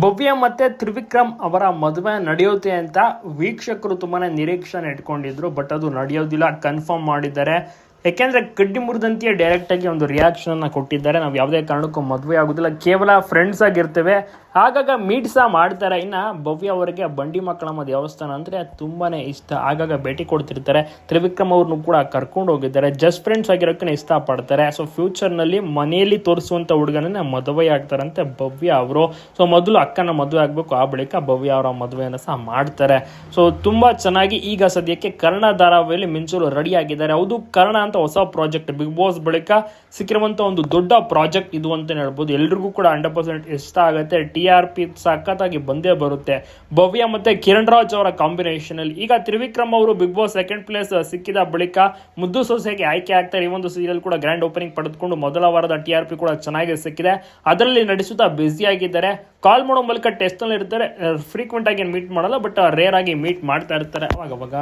ಭವ್ಯ ಮತ್ತೆ ತ್ರಿವಿಕ್ರಮ್ ಅವರ ಮದುವೆ ನಡೆಯುತ್ತೆ ಅಂತ ವೀಕ್ಷಕರು ತುಂಬಾ ನಿರೀಕ್ಷೆ ಇಟ್ಕೊಂಡಿದ್ರು ಬಟ್ ಅದು ನಡೆಯೋದಿಲ್ಲ. ಕನ್ಫರ್ಮ್ ಮಾಡಿದ್ದಾರೆ. ಯಾಕೆಂದ್ರೆ ಕಡ್ಡಿ ಮುರಿದಂತೆಯೇ ಡೈರೆಕ್ಟಾಗಿ ಒಂದು ರಿಯಾಕ್ಷನ್ ಅನ್ನ ಕೊಟ್ಟಿದ್ದಾರೆ. ನಾವು ಯಾವುದೇ ಕಾರಣಕ್ಕೂ ಮದುವೆ ಆಗೋದಿಲ್ಲ. ಕೇವಲ ಫ್ರೆಂಡ್ಸ್ ಆಗಿರ್ತೇವೆ. ಆಗಾಗ ಮೀಟ್ ಸಹ ಮಾಡ್ತಾರೆ. ಇನ್ನ ಭವ್ಯ ಅವರಿಗೆ ಬಂಡಿ ಮಕ್ಕಳಮ್ಮ ದೇವಸ್ಥಾನ ಅಂದ್ರೆ ತುಂಬಾನೇ ಇಷ್ಟ. ಆಗಾಗ ಭೇಟಿ ಕೊಡ್ತಿರ್ತಾರೆ. ತ್ರಿವಿಕ್ರಮ್ ಅವ್ರನ್ನೂ ಕೂಡ ಕರ್ಕೊಂಡು ಹೋಗಿದ್ದಾರೆ. ಜಸ್ಟ್ ಫ್ರೆಂಡ್ಸ್ ಆಗಿರೋಕೆ ಇಷ್ಟಪಡ್ತಾರೆ. ಸೊ ಫ್ಯೂಚರ್ನಲ್ಲಿ ಮನೆಯಲ್ಲಿ ತೋರಿಸುವಂಥ ಹುಡುಗನನ್ನ ಮದುವೆ ಆಗ್ತಾರಂತೆ ಭವ್ಯ ಅವರು. ಸೊ ಮೊದಲು ಅಕ್ಕನ ಮದುವೆ ಆಗಬೇಕು. ಆ ಬಳಿಕ ಭವ್ಯ ಅವರ ಮದುವೆಯನ್ನು ಸಹ ಮಾಡ್ತಾರೆ. ಸೊ ತುಂಬಾ ಚೆನ್ನಾಗಿ ಈಗ ಸದ್ಯಕ್ಕೆ ಕರ್ಣ ಧಾರಾವಾಹಿಯಲ್ಲಿ ಮಿಂಚಲು ರೆಡಿ ಆಗಿದ್ದಾರೆ. ಹೌದು, ಕರ್ಣ ಅಂತ ಹೊಸ ಪ್ರಾಜೆಕ್ಟ್, ಬಿಗ್ ಬಾಸ್ ಬಳಿಕ ಸಿಕ್ಕಿರುವಂತ ಒಂದು ದೊಡ್ಡ ಪ್ರಾಜೆಕ್ಟ್ ಇದು ಅಂತ ಹೇಳ್ಬೋದು. ಎಲ್ರಿಗೂ ಕೂಡ ಹಂಡ್ರೆಡ್ ಪರ್ಸೆಂಟ್ ಇಷ್ಟ ಆಗುತ್ತೆ. ಟಿ ಆರ್ ಪಿ ಸಖತ್ತಾಗಿ ಬಂದೇ ಬರುತ್ತೆ. ಭವ್ಯ ಮತ್ತೆ ಕಿರಣ್ ರಾಜ್ ಅವರ ಕಾಂಬಿನೇಷನ್ ಅಲ್ಲಿ. ಈಗ ತ್ರಿವಿಕ್ರಮ್ ಅವರು ಬಿಗ್ ಬಾಸ್ ಸೆಕೆಂಡ್ ಪ್ಲೇಸ್ ಸಿಕ್ಕಿದ ಬಳಿಕ ಮುದ್ದು ಸೊಸೆಗೆ ಆಯ್ಕೆ ಆಗ್ತಾರೆ ಈ ಒಂದು ಸೀರಿಯಲ್ ಕೂಡ ಗ್ರ್ಯಾಂಡ್ ಓಪನಿಂಗ್ ಪಡೆದುಕೊಂಡು ಮೊದಲ ವಾರದ ಟಿ ಆರ್ ಪಿ ಕೂಡ ಚೆನ್ನಾಗಿ ಸಿಕ್ಕಿದೆ. ಅದರಲ್ಲಿ ನಡೆಸುತ್ತಾ ಆಗಿದ್ದಾರೆ. ಕಾಲ್ ಮಾಡೋ ಮೂಲಕ ಟೆಸ್ಟ್ನಲ್ಲಿ ಇರ್ತಾರೆ ಫ್ರೀಕ್ವೆಂಟ್ ಆಗಿ ಮೀಟ್ ಮಾಡಲ್ಲ ಬಟ್ ರೇರ್ ಆಗಿ ಮೀಟ್ ಮಾಡ್ತಾ ಇರ್ತಾರೆ. ಅವಾಗ ಅವಾಗ.